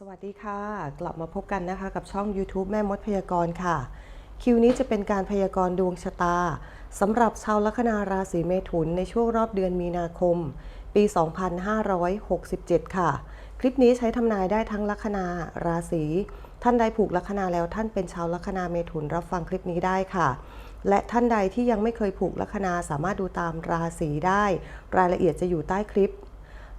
สวัสดีค่ะ กลับมาพบกันนะคะกับช่อง YouTube แม่มดพยากรณ์ค่ะ คิวนี้จะเป็นการพยากรณ์ดวงชะตาสำหรับชาวลัคนาราศีเมถุนในช่วงรอบเดือนมีนาคม ปี 2567 ค่ะ คลิปนี้ใช้ทำนายได้ทั้งลัคนาราศีท่านใดผูกลัคนาแล้วท่านเป็นชาวลัคนาเมถุนรับฟังคลิปนี้ได้ค่ะ และท่านใดที่ยังไม่เคยผูกลัคนาสามารถดูตามราศีได้ รายละเอียดจะอยู่ใต้คลิป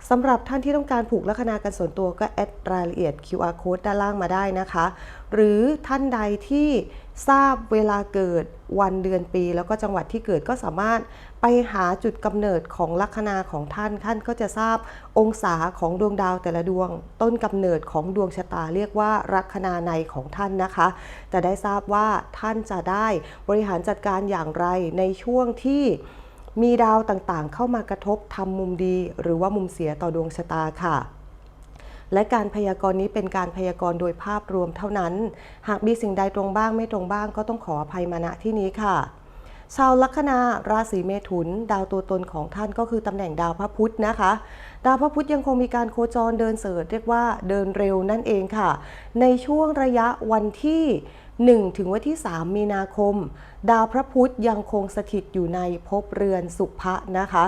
สำหรับท่านที่ต้องการผูกลัคนากันส่วนตัวก็แอดรายละเอียด QR code ด้านล่างมาได้นะคะ หรือท่านใดที่ทราบเวลาเกิดวันเดือนปี แล้วก็จังหวัดที่เกิดก็สามารถไปหาจุดกำเนิดของลัคนาของท่าน ท่านก็จะทราบองศาของดวงดาวแต่ละดวง ต้นกำเนิดของดวงชะตาเรียกว่าลัคนาในของท่านนะคะ จะได้ทราบว่าท่านจะได้บริหารจัดการอย่างไรในช่วงที่ มีดาวต่างๆ เข้ามากระทบทำมุมดี หรือว่ามุมเสียต่อดวงชะตาค่ะและการพยากรณ์นี้เป็นการพยากรณ์โดยภาพรวมเท่านั้น หากมีสิ่งใดตรงบ้างไม่ตรงบ้างก็ต้องขออภัยมาณที่นี้ค่ะ ชาวลัคนาราศีเมถุน ดาวตัวตนของท่านก็คือตำแหน่งดาวพระพุธนะคะ ดาวพระพุธยังคงมีการโคจรเดินเสริฐเรียกว่าเดินเร็วนั่นเองค่ะ ในช่วงระยะวันที่ 1 ถึงวันที่ 3 มีนาคม ดาวพระพุธยังคงสถิตอยู่ในภพเรือนสุภะนะคะ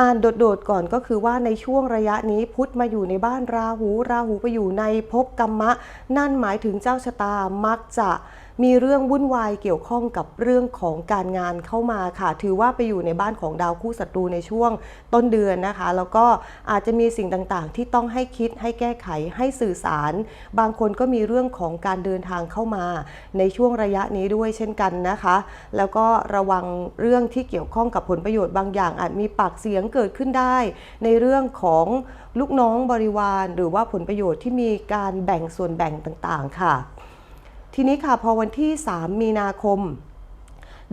อ่านโดดๆก่อนก็คือว่าในช่วงระยะนี้พุธมาอยู่ในบ้านราหู ราหูไปอยู่ในภพกรรมะ นั่นหมายถึงเจ้าชะตามักจะ มีเรื่องวุ่นวายเกี่ยวข้องกับเรื่องของการงานเข้ามาค่ะ ถือว่าไปอยู่ในบ้านของดาวคู่ศัตรูในช่วงต้นเดือนนะคะ แล้วก็อาจจะมีสิ่งต่างๆ ที่ต้องให้คิดให้แก้ไขให้สื่อสาร บางคนก็มีเรื่องของการเดินทางเข้ามาในช่วงระยะนี้ด้วยเช่นกันนะคะ แล้วก็ระวังเรื่องที่เกี่ยวข้องกับผลประโยชน์บางอย่าง อาจมีปากเสียงเกิดขึ้นได้ ในเรื่องของลูกน้องบริวาร หรือว่าผลประโยชน์ที่มีการแบ่งส่วนแบ่งต่างๆ ค่ะ ทีนี้ค่ะพอวันที่ 3 มีนาคม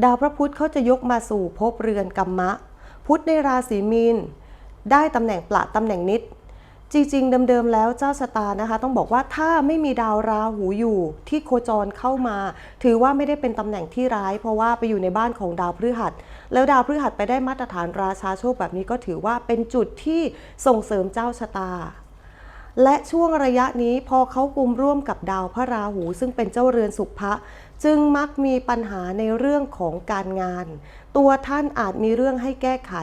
ดาวพระพุธเขาจะยกมาสู่ภพเรือนกัมมะ พุธในราศีมีน ได้ตำแหน่งประตำแหน่งนิด จริง ๆ เดิมๆแล้วเจ้าชะตานะคะ ต้องบอกว่าถ้าไม่มีดาวราหูอยู่ที่โคจรเข้ามา ถือว่าไม่ได้เป็นตำแหน่งที่ร้าย เพราะว่าไปอยู่ในบ้านของดาวพฤหัส แล้วดาวพฤหัสไปได้มาตรฐานราชาโชคแบบนี้ก็ถือว่าเป็นจุดที่ส่งเสริมเจ้าชะตา และช่วงระยะนี้พอเขากลุ่มร่วมกับดาวพระราหู ซึ่งเป็นเจ้าเรือนสุภะจึงมักมีปัญหาในเรื่องของการงาน ตัวท่านอาจมีเรื่องให้แก้ไข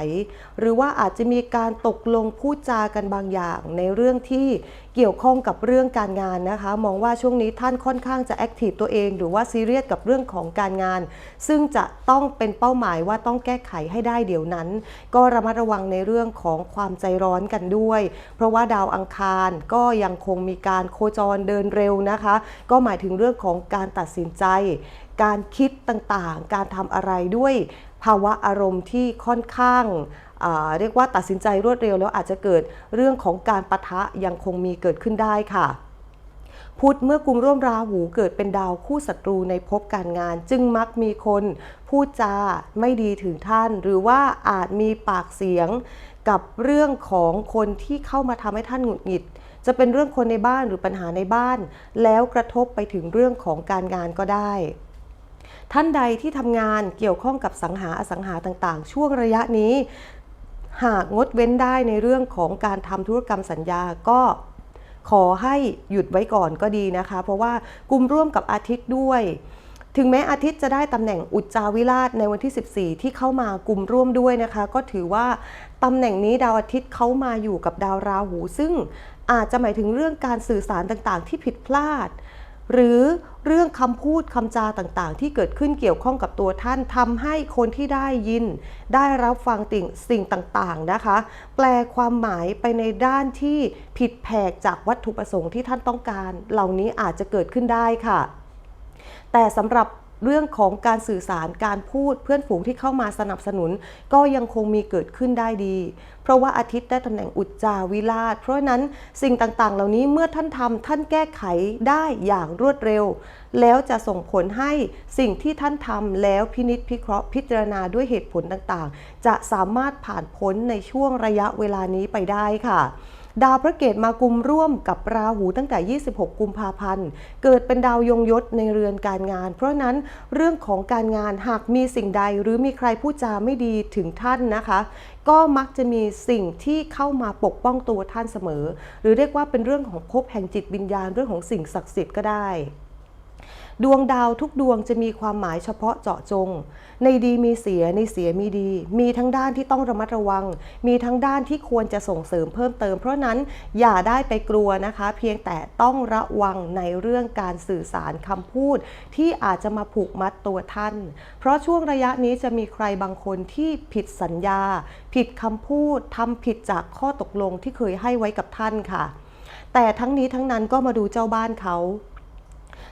หรือว่าอาจจะมีการตกลงพูดจากันบางอย่าง ในเรื่องที่เกี่ยวข้องกับเรื่องการงานนะคะ มองว่าช่วงนี้ท่านค่อนข้างจะแอคทีฟตัวเอง หรือว่าซีเรียสกับเรื่องของการงาน ซึ่งจะต้องเป็นเป้าหมายว่าต้องแก้ไขให้ได้เดี๋ยวนั้น ก็ระมัดระวังในเรื่องของความใจร้อนกันด้วย เพราะว่าดาวอังคารก็ยังคงมีการโคจรเดินเร็วนะคะ ก็หมายถึงเรื่องของการตัดสินใจ การคิดต่างๆ การทำอะไรด้วย ภาวะอารมณ์ที่ค่อนข้างเรียกว่าตัดสินใจรวดเร็วแล้วอาจจะเกิดเรื่องของการปะทะยังคงมีเกิดขึ้นได้ค่ะพุธเมื่อกุมร่วมราหูเกิดเป็นดาวคู่ศัตรูในภพการงาน จึงมักมีคนพูดจาไม่ดีถึงท่าน หรือว่าอาจมีปากเสียงกับเรื่องของคนที่เข้ามาทำให้ท่านหงุดหงิด จะเป็นเรื่องคนในบ้านหรือปัญหาในบ้าน แล้วกระทบไปถึงเรื่องของการงานก็ได้ ท่านใดที่ทำงานเกี่ยวข้องกับสังหาอสังหาต่างๆ ช่วงระยะนี้ หากงดเว้นได้ในเรื่องของการทำธุรกรรมสัญญาก็ขอให้หยุดไว้ก่อนก็ดีนะคะ เพราะว่ากลุ่มร่วมกับอาทิตย์ด้วย ถึงแม้อาทิตย์จะได้ตำแหน่งอุจจาวิราชในวันที่ 14 ที่เข้ามากลุ่มร่วมด้วยนะคะ ก็ถือว่าตำแหน่งนี้ดาวอาทิตย์เขามาอยู่กับดาวราหู ซึ่งอาจจะหมายถึงเรื่องการสื่อสารต่างๆ ที่ผิดพลาด หรือเรื่องคำพูดคำจาต่างๆ ที่เกิดขึ้นเกี่ยวข้องกับตัวท่านทำให้คนที่ได้ยิน ได้รับฟังติ่งสิ่งต่างๆนะคะ แปลความหมายไปในด้านที่ผิดแผกจากวัตถุประสงค์ที่ท่านต้องการ เหล่านี้อาจจะเกิดขึ้นได้ค่ะ แต่สำหรับ เรื่องของการสื่อสารการพูดเพื่อนฝูงที่เข้ามาสนับสนุน ก็ยังคงมีเกิดขึ้นได้ดี เพราะว่าอาทิตย์ได้ตำแหน่งอุจจาวิราช เพราะนั้นสิ่งต่างๆ เหล่านี้เมื่อท่านทำท่านแก้ไขได้อย่างรวดเร็ว แล้วจะส่งผลให้สิ่งที่ท่านทำแล้วพินิษพิเคราะห์พิจารณาด้วยเหตุผลต่างๆ จะสามารถผ่านพ้นในช่วงระยะเวลานี้ไปได้ค่ะ ดาวพระเกตมากุมร่วมกับราหูตั้งแต่ 26 กุมภาพันธ์ เกิดเป็นดาวยงยศในเรือนการงาน เพราะนั้นเรื่องของการงานหากมีสิ่งใดหรือมีใครพูดจาไม่ดีถึงท่านนะคะ ก็มักจะมีสิ่งที่เข้ามาปกป้องตัวท่านเสมอ หรือเรียกว่าเป็นเรื่องของภพแห่งจิตวิญญาณเรื่องของสิ่งศักดิ์สิทธิ์ก็ได้ ดวงดาวทุกดวงจะมีความหมายเฉพาะเจาะจง ในดีมีเสียในเสียมีดี มีทั้งด้านที่ต้องระมัดระวัง มีทั้งด้านที่ควรจะส่งเสริมเพิ่มเติม เพราะนั้นอย่าได้ไปกลัวนะคะ เพียงแต่ต้องระวังในเรื่องการสื่อสารคำพูด ที่อาจจะมาผูกมัดตัวท่าน เพราะช่วงระยะนี้จะมีใครบางคนที่ผิดสัญญา ผิดคำพูดทำผิดจากข้อตกลงที่เคยให้ไว้กับท่านค่ะ แต่ทั้งนี้ทั้งนั้นก็มาดูเจ้าบ้านเขา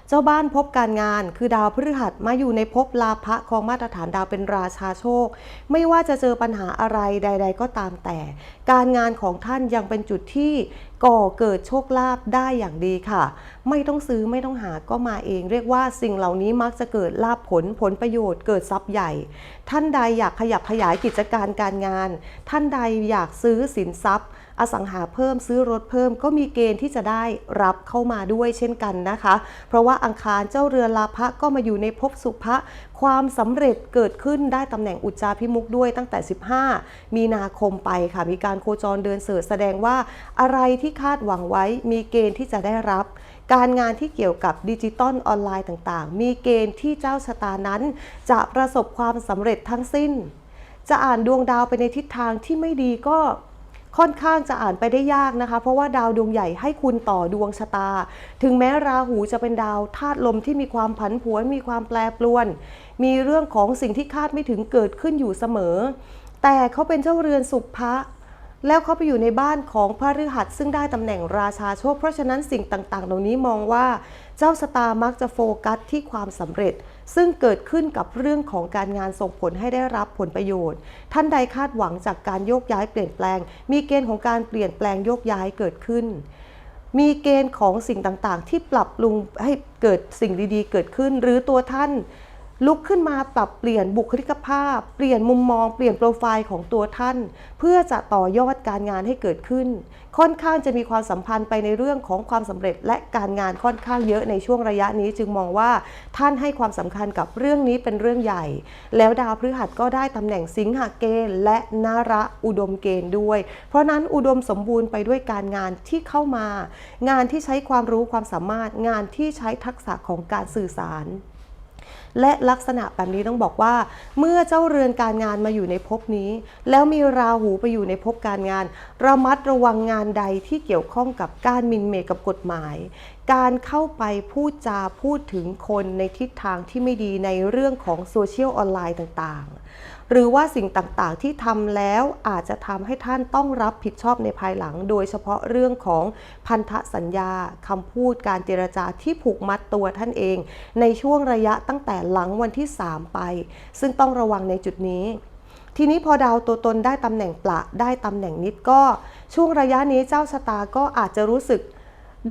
เจ้าบ้านพบการงาน คือดาวพฤหัสมาอยู่ในภพลาภะของมาตรฐานดาวเป็นราชาโชค ไม่ว่าจะเจอปัญหาอะไรใด ๆ ก็ตามแต่ การงานของท่านยังเป็นจุดที่ก่อเกิดโชคลาภได้อย่างดีค่ะ ไม่ต้องซื้อไม่ต้องหาก็มาเอง เรียกว่าสิ่งเหล่านี้มักจะเกิดลาภผลผลประโยชน์เกิดทรัพย์ใหญ่ ท่านใดอยากขยับขยายกิจการการงาน ท่านใดอยากซื้อสินทรัพย์ อสังหาเพิ่มซื้อรถเพิ่มก็มีเกณฑ์ที่จะได้รับเข้ามาด้วยเช่นกันนะคะ เพราะว่าอังคารเจ้าเรือลาภะก็มาอยู่ในภพสุภะความสำเร็จเกิดขึ้นได้ตำแหน่งอุจจาพิมุกด้วยตั้งแต่ 15 มีนาคมไปค่ะ มีการโคจรเดินเสริฐแสดงว่าอะไรที่คาดหวังไว้มีเกณฑ์ที่จะได้รับ การงานที่เกี่ยวกับดิจิตอลออนไลน์ต่างๆ มีเกณฑ์ที่เจ้าชะตานั้น จะประสบความสำเร็จทั้งสิ้น จะอ่านดวงดาวไปในทิศทางที่ไม่ดีก็ ค่อนข้างจะอ่านไปได้ยากนะคะ เพราะว่าดาวดวงใหญ่ให้คุณต่อดวงชะตา ถึงแม้ราหูจะเป็นดาวธาตุลมที่มีความผันผวนมีความแปรปรวน มีเรื่องของสิ่งที่คาดไม่ถึงเกิดขึ้นอยู่เสมอ แต่เขาเป็นเจ้าเรือนสุภะแล้วเขาไปอยู่ในบ้านของพระฤหัสซึ่งได้ตำแหน่งราชาโชค เพราะฉะนั้นสิ่งต่างๆ เหล่านี้มองว่าเจ้าสตามักจะโฟกัสที่ความสำเร็จ ซึ่งเกิดขึ้นกับเรื่องของการงานส่งผลให้ได้รับผลประโยชน์ ท่านใดคาดหวังจากการโยกย้ายเปลี่ยนแปลง มีเกณฑ์ของการเปลี่ยนแปลงโยกย้ายเกิดขึ้น มีเกณฑ์ของสิ่งต่างๆ ที่ปรับปรุงให้เกิดสิ่งดีๆ เกิดขึ้น หรือตัวท่าน ลุกขึ้นมาปรับเปลี่ยนบุคลิกภาพ เปลี่ยนมุมมอง เปลี่ยนโปรไฟล์ของตัวท่าน เพื่อจะต่อยอดการงานให้เกิดขึ้น ค่อนข้างจะมีความสัมพันธ์ไปในเรื่องของความสำเร็จ และการงานค่อนข้างเยอะในช่วงระยะนี้ จึงมองว่าท่านให้ความสำคัญกับเรื่องนี้เป็นเรื่องใหญ่ แล้วดาวพฤหัสก็ได้ตำแหน่งสิงหเกณฑ์และนาระอุดมเกณฑ์ด้วย เพราะนั้นอุดมสมบูรณ์ไปด้วยการงานที่เข้ามา งานที่ใช้ความรู้ความสามารถงานที่ใช้ทักษะของการสื่อสาร และลักษณะแบบนี้ต้องบอกว่า เมื่อเจ้าเรือนการงานมาอยู่ในภพนี้ แล้วมีราหูไปอยู่ในภพการงาน ระมัดระวังงานใดที่เกี่ยวข้องกับการมินเมกับกฎหมาย การเข้าไปพูดจาพูดถึงคนในทิศทางที่ไม่ดีในเรื่องของโซเชียลออนไลน์ต่างๆ หรือว่าสิ่งต่างๆที่ทำแล้วอาจจะทำให้ท่านต้องรับผิดชอบในภายหลัง โดยเฉพาะเรื่องของพันธสัญญาคำพูดการเจรจาที่ผูกมัดตัวท่านเอง ในช่วงระยะตั้งแต่หลังวันที่ 3 ไป ซึ่งต้องระวังในจุดนี้ทีนี้พอดาวตัวตนได้ตำแหน่งประได้ตำแหน่งนิดก็ ช่วงระยะนี้เจ้าชะตาก็อาจจะรู้สึก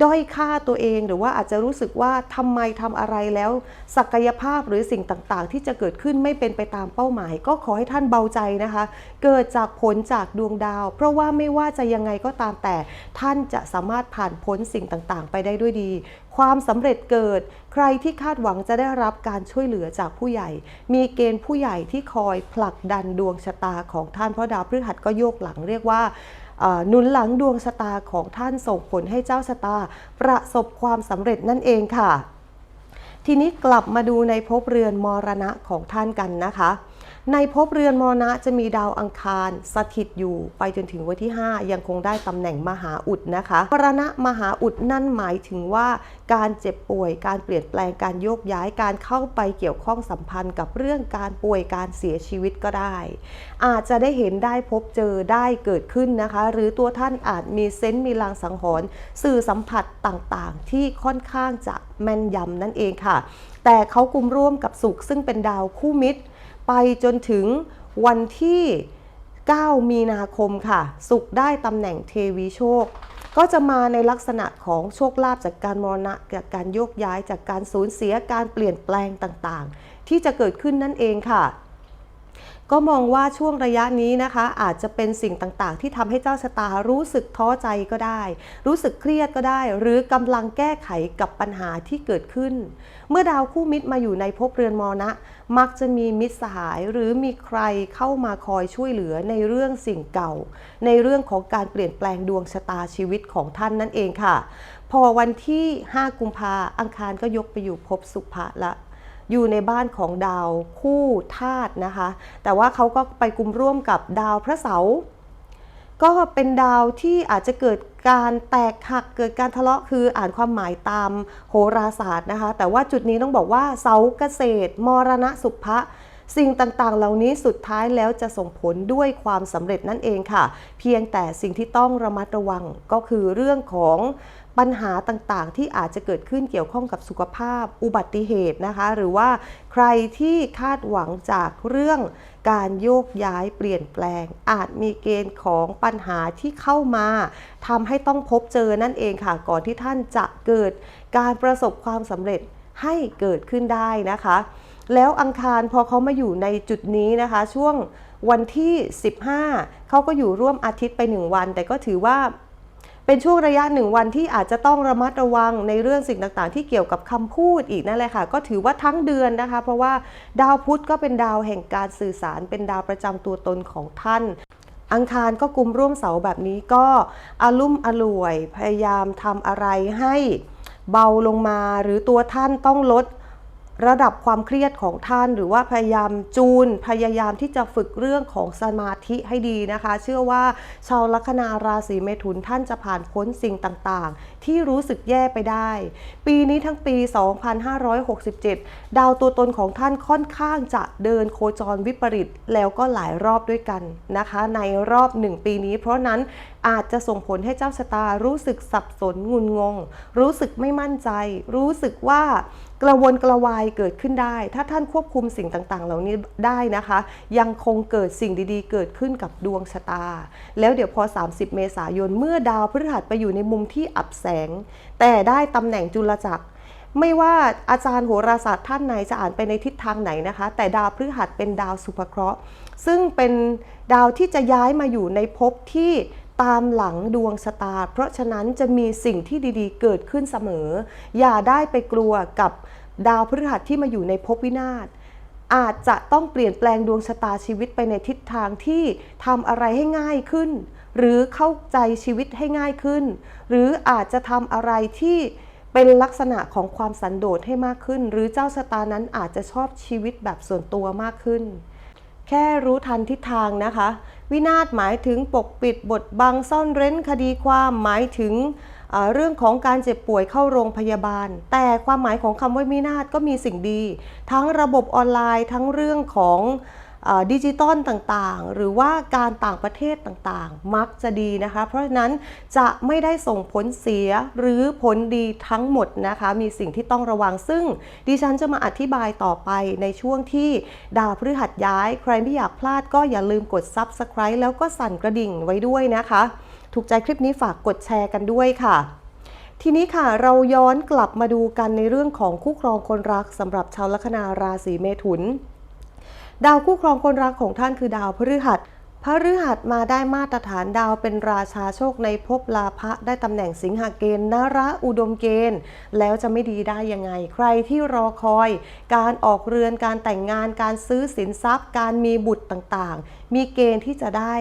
ด้อยค่าตัวเองหรือว่าอาจจะรู้สึกว่าทำไมทำอะไรแล้ว ศักยภาพหรือสิ่งต่างๆ ที่จะเกิดขึ้นไม่เป็นไปตามเป้าหมาย ก็ขอให้ท่านเบาใจนะคะ เกิดจากผลจากดวงดาว เพราะว่าไม่ว่าจะยังไงก็ตามแต่ท่านจะสามารถผ่านพ้นสิ่งต่างๆ ไปได้ด้วยดี ความสำเร็จเกิด ใครที่คาดหวังจะได้รับการช่วยเหลือจากผู้ใหญ่ มีเกณฑ์ผู้ใหญ่ที่คอยผลักดันดวงชะตาของท่านเพราะดาวพฤหัสก็โยกหลังเรียกว่า หนุนหลังดวงชะตาของท่านส่งผลให้เจ้าชะตา ประสบความสำเร็จนั่นเองค่ะ ทีนี้กลับมาดูในภพเรือนมรณะของท่านกันนะคะ ในภพเรือนมรณะจะมีดาวอังคารสถิตอยู่ ไปจนถึงวันที่ 5 ยังคงได้ตำแหน่งมหาอุดนะคะมรณะมหาอุดนั่นหมายถึงว่าการเจ็บป่วยการเปลี่ยนแปลงการโยกย้ายการเข้าไปเกี่ยวข้องสัมพันธ์กับเรื่องการป่วยการเสียชีวิตก็ได้ อาจจะได้เห็นได้พบเจอได้เกิดขึ้นนะคะ หรือตัวท่านอาจมีเซนต์มีลางสังหรณ์สื่อสัมผัสต่างๆ ที่ค่อนข้างจะแม่นยำนั่นเองค่ะ แต่เขากลุ่มร่วมกับสุขซึ่งเป็นดาวคู่มิตร ไปจนถึงวันที่ 9 มีนาคมค่ะ สุขได้ตำแหน่งเทวีโชค ก็จะมาในลักษณะของโชคลาภจากการมรณะจากการโยกย้ายจากการสูญเสียการเปลี่ยนแปลงต่างๆ ที่จะเกิดขึ้นนั่นเองค่ะ ก็มองว่าช่วงระยะนี้นะคะ อาจจะเป็นสิ่งต่างๆ ที่ทำให้เจ้าชะตารู้สึกท้อใจก็ได้ รู้สึกเครียดก็ได้ หรือกำลังแก้ไขกับปัญหาที่เกิดขึ้น เมื่อดาวคู่มิตรมาอยู่ในภพเรือนมรณะ มักจะมีมิตรสหายหรือมีใครเข้ามาคอยช่วยเหลือในเรื่องสิ่งเก่า ในเรื่องของการเปลี่ยนแปลงดวงชะตาชีวิตของท่านนั่นเองค่ะ พอวันที่ 5 กุมภาอังคารก็ยกไปอยู่ภพสุภะละ อยู่ในบ้านของดาวคู่ธาตุนะคะ แต่ว่าเขาก็ไปกลุ่มร่วมกับดาวพระเสาร์ก็เป็นดาวที่อาจจะเกิดการแตกหักเกิดการทะเลาะคืออ่านความหมายตามโหราศาสตร์นะคะ แต่ว่าจุดนี้ต้องบอกว่าเสาเกษตร มรณะสุภะสิ่งต่างๆ เหล่านี้สุดท้ายแล้วจะส่งผลด้วยความสำเร็จนั่นเองค่ะ เพียงแต่สิ่งที่ต้องระมัดระวังก็คือเรื่องของ ปัญหาต่างๆ ที่อาจจะเกิดขึ้นเกี่ยวข้องกับสุขภาพ อุบัติเหตุนะคะ หรือว่าใครที่คาดหวังจากเรื่องการโยกย้ายเปลี่ยนแปลง อาจมีเกณฑ์ของปัญหาที่เข้ามาทำให้ต้องพบเจอนั่นเองค่ะ ก่อนที่ท่านจะเกิดการประสบความสำเร็จให้เกิดขึ้นได้นะคะ แล้วอังคารพอเขามาอยู่ในจุดนี้นะคะ ช่วงวันที่ 15 เขาก็อยู่ร่วมอาทิตย์ไป 1 วัน แต่ก็ถือว่า เป็นช่วงระยะหนึ่งวันที่อาจจะต้องระมัดระวังในเรื่องสิ่งต่างๆ ที่เกี่ยวกับคำพูดอีกนั่นแหละค่ะ ก็ถือว่าทั้งเดือนนะคะ เพราะว่าดาวพุธก็เป็นดาวแห่งการสื่อสาร เป็นดาวประจำตัวตนของท่านอังคารก็กลุ่มร่วมเสาแบบนี้ก็อารุ่มอร่วย พยายามทำอะไรให้เบาลงมาหรือตัวท่านต้องลด ระดับความเครียดของท่าน หรือว่าพยายามจูน พยายามที่จะฝึกเรื่องของสมาธิให้ดีนะคะ เชื่อว่าชาวลัคนาราศีเมถุนท่านจะผ่านพ้นสิ่งต่างๆ ที่รู้สึกแย่ไปได้ ปีนี้ทั้งปี 2567 ดาวตัวตนของท่านค่อนข้างจะเดินโคจรวิปริตแล้วก็หลายรอบด้วยกันนะคะ ในรอบหนึ่งปีนี้ เพราะนั้นอาจจะส่งผลให้เจ้าชะตารู้สึกสับสนงุนงง รู้สึกไม่มั่นใจ รู้สึกว่า กระวนกระวายเกิดขึ้นได้ ถ้าท่านควบคุมสิ่งต่าง ๆ เหล่านี้ได้นะคะ ยังคงเกิดสิ่งดีๆ เกิดขึ้นกับดวงชะตา แล้วเดี๋ยวพอ 30 เมษายนเมื่อดาวพฤหัสไปอยู่ในมุมที่อับแสง แต่ได้ตำแหน่งจุลจักรไม่ว่าอาจารย์โหราศาสตร์ท่านไหนจะอ่านไปในทิศทางไหนนะคะ แต่ดาวพฤหัสเป็นดาวสุภเคราะห์ ซึ่งเป็นดาวที่จะย้ายมาอยู่ในภพที่ ตามหลังดวงชะตา เพราะฉะนั้นจะมีสิ่งที่ดีๆ เกิดขึ้นเสมอ อย่าได้ไปกลัวกับดาวพฤหัสที่มาอยู่ในภพวินาศอาจจะต้องเปลี่ยนแปลงดวงชะตาชีวิตไปในทิศทางที่ทำอะไรให้ง่ายขึ้น หรือเข้าใจชีวิตให้ง่ายขึ้น หรืออาจจะทำอะไรที่เป็นลักษณะของความสันโดษให้มากขึ้น หรือเจ้าชะตานั้นอาจจะชอบชีวิตแบบส่วนตัวมากขึ้น แค่รู้ทันทิศทางนะคะ วินาศหมายถึงปกปิดบทบังซ่อนเร้นคดีความหมายถึงเรื่องของการเจ็บป่วยเข้าโรงพยาบาล แต่ความหมายของคำว่าวินาศก็มีสิ่งดี ทั้งระบบออนไลน์ทั้งเรื่องของ ดิจิตอลต่างๆ หรือว่าการต่างประเทศต่างๆ มักจะดีนะคะ เพราะฉะนั้นจะไม่ได้ส่งผลเสียหรือผลดีทั้งหมดนะคะ มีสิ่งที่ต้องระวังซึ่ง ดิฉันจะมาอธิบายต่อไปในช่วงที่ดาวพฤหัสย้าย ใครไม่อยากพลาดก็อย่าลืมกด Subscribe แล้วก็สั่นกระดิ่งไว้ด้วยนะคะ ถูกใจคลิปนี้ฝากกดแชร์กันด้วยค่ะทีนี้ค่ะเราย้อนกลับมาดูกันในเรื่องของคู่ครองคนรักสำหรับชาวลัคนาราศีเมถุน ดาวคู่ครองคนรักของท่านคือดาวพฤหัสพฤหัสมาได้มาตรฐานดาวเป็นราชาโชคในภพลาภะได้ตำแหน่งสิงหาเกณฑ์นระอุดมเกณฑ์ แล้วจะไม่ดีได้ยังไง ใครที่รอคอย การออกเรือนการแต่งงานการซื้อสินทรัพย์ การมีบุตรต่างๆ มีเกณฑ์ที่จะได้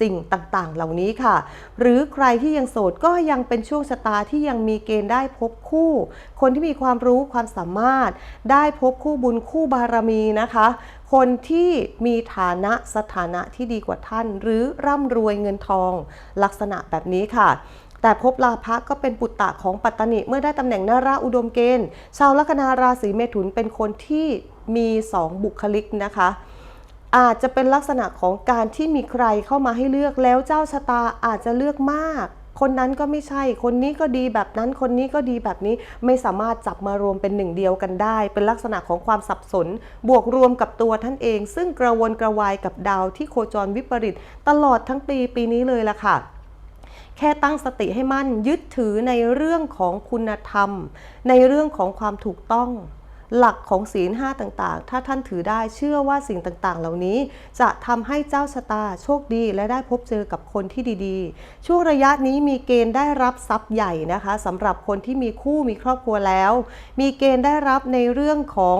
สิ่งต่างๆ เหล่านี้ค่ะ หรือใครที่ยังโสดก็ยังเป็นช่วงชะตาที่ยังมีเกณฑ์ได้พบคู่ คนที่มีความรู้ความสามารถ ได้พบคู่บุญคู่บารมีนะคะ คนที่มีฐานะสถานะที่ดีกว่าท่าน หรือร่ำรวยเงินทอง ลักษณะแบบนี้ค่ะแต่ภพลาภะก็เป็นปุตตะของปัตตนิเมื่อได้ตำแหน่งนาราอุดมเกณฑ์ ชาวลัคนาราศีเมถุนเป็นคนที่มีสองบุคลิกนะคะ อาจจะเป็นลักษณะของการที่มีใครเข้ามาให้เลือกแล้วเจ้าชะตาอาจจะเลือกมาก คนนั้นก็ไม่ใช่ คนนี้ก็ดีแบบนั้น คนนี้ก็ดีแบบนี้ ไม่สามารถจับมารวมเป็นหนึ่งเดียวกันได้ เป็นลักษณะของความสับสน บวกรวมกับตัวท่านเอง ซึ่งกระวนกระวายกับดาวที่โคจรวิปริตตลอดทั้งปีปีนี้เลยล่ะค่ะแค่ตั้งสติให้มั่นยึดถือในเรื่องของคุณธรรม ในเรื่องของความถูกต้อง หลักของศีลห้าต่างๆ ถ้าท่านถือได้เชื่อว่าสิ่งต่างๆ เหล่านี้จะทำให้เจ้าชะตาโชคดีและได้พบเจอกับคนที่ดีๆ ช่วงระยะนี้มีเกณฑ์ได้รับทรัพย์ใหญ่นะคะสำหรับคนที่มีคู่มีครอบครัวแล้ว มีเกณฑ์ได้รับในเรื่องของ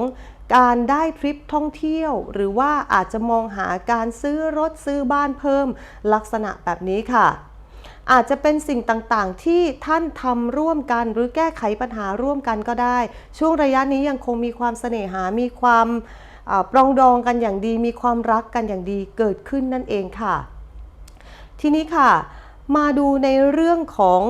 การได้ทริปท่องเที่ยว หรือว่าอาจจะมองหาการซื้อรถซื้อบ้านเพิ่ม ลักษณะแบบนี้ค่ะ อาจจะเป็นสิ่งต่างๆ ที่ท่านทำร่วมกันหรือแก้ไขปัญหาร่วมกันก็ได้ ช่วงระยะนี้ยังคงมีความเสน่หา มีความปรองดองกันอย่างดี มีความรักกันอย่างดีเกิดขึ้นนั่นเองค่ะ ทีนี้ค่ะ มาดูในเรื่องของ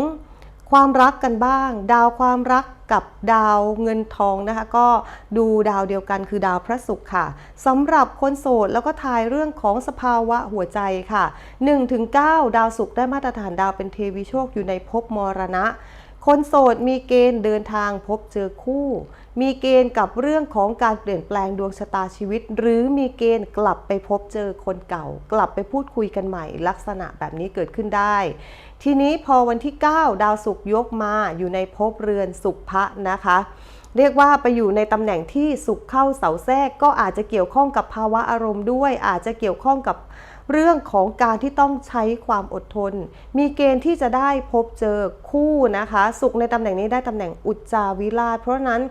ความรักกันบ้าง ดาวความรัก กับดาวเงินทองนะคะ ก็ดูดาวเดียวกันคือดาวพระศุกร์ค่ะสำหรับคนโสดแล้วก็ทายเรื่องของสภาวะหัวใจค่ะ 1-9 ดาวศุกร์ได้มาตรฐานดาวเป็นเทวีโชคอยู่ในภพมรณะคนโสดมีเกณฑ์เดินทางพบเจอคู่ มีเกณฑ์กับเรื่องของการเปลี่ยนแปลงดวงชะตาชีวิต หรือมีเกณฑ์กลับไปพบเจอคนเก่า กลับไปพูดคุยกันใหม่ ลักษณะแบบนี้เกิดขึ้นได้ ทีนี้พอวันที่ 9 ดาวศุกร์ยกมาอยู่ในภพเรือนสุภะนะคะ เรียกว่าไปอยู่ในตำแหน่งที่สุขเข้าเสาแทรก ก็อาจจะเกี่ยวข้องกับภาวะอารมณ์ด้วย อาจจะเกี่ยวข้องกับเรื่องของการที่ต้องใช้ความอดทน มีเกณฑ์ที่จะได้พบเจอคู่นะคะ สุขในตำแหน่งนี้ได้ตำแหน่งอุจจาวิราชเพราะนั้น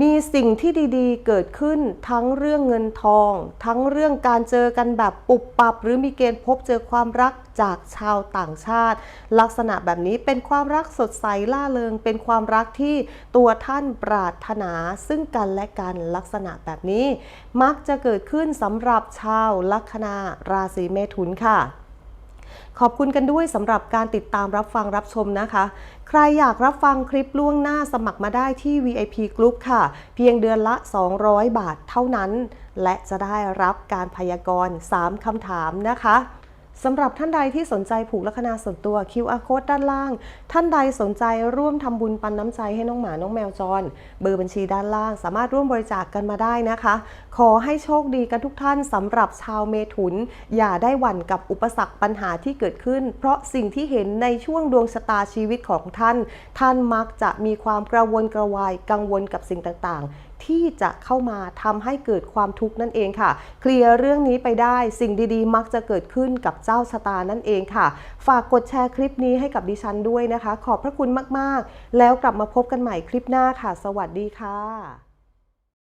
มีสิ่งที่ดีๆ เกิดขึ้นทั้งเรื่องเงินทอง ทั้งเรื่องการเจอกันแบบปุบปับ หรือมีเกณฑ์พบเจอความรักจากชาวต่างชาติ ลักษณะแบบนี้เป็นความรักสดใสล่าเริง เป็นความรักที่ตัวท่านปรารถนา ซึ่งกันและกันลักษณะแบบนี้ มักจะเกิดขึ้นสำหรับชาวลัคนาราศีเมถุนค่ะ ขอบคุณกันด้วยสำหรับการติดตามรับฟังรับชมนะคะ ใครอยากรับฟังคลิปล่วงหน้าสมัครมาได้ที่ VIP Group ค่ะ เพียงเดือนละ 200 บาทเท่านั้น และจะได้รับการพยากรณ์ 3คำถามนะคะ สำหรับท่านใดที่สนใจผูกลัคนาส่วนตัว QR code ด้านล่าง ท่านใดสนใจร่วมทำบุญปันน้ำใจให้น้องหมาน้องแมวจร เบอร์บัญชีด้านล่าง สามารถร่วมบริจาคกกันมาได้นะคะ ขอให้โชคดีกันทุกท่านสำหรับชาวเมถุน อย่าได้หวั่นกับอุปสรรคปัญหาที่เกิดขึ้น เพราะสิ่งที่เห็นในช่วงดวงชะตาชีวิตของท่าน ท่านมักจะมีความกระวนกระวายกังวลกับสิ่งต่างๆ ที่จะเข้ามาทำให้เกิดความทุกข์นั่นเองค่ะ เคลียร์เรื่องนี้ไปได้สิ่งดีๆ มักจะเกิดขึ้นกับเจ้าชะตานั่นเองค่ะ ฝากกดแชร์คลิปนี้ให้กับดิฉันด้วยนะคะ ขอบพระคุณมากๆ แล้วกลับมาพบกันใหม่คลิปหน้าค่ะ สวัสดีค่ะ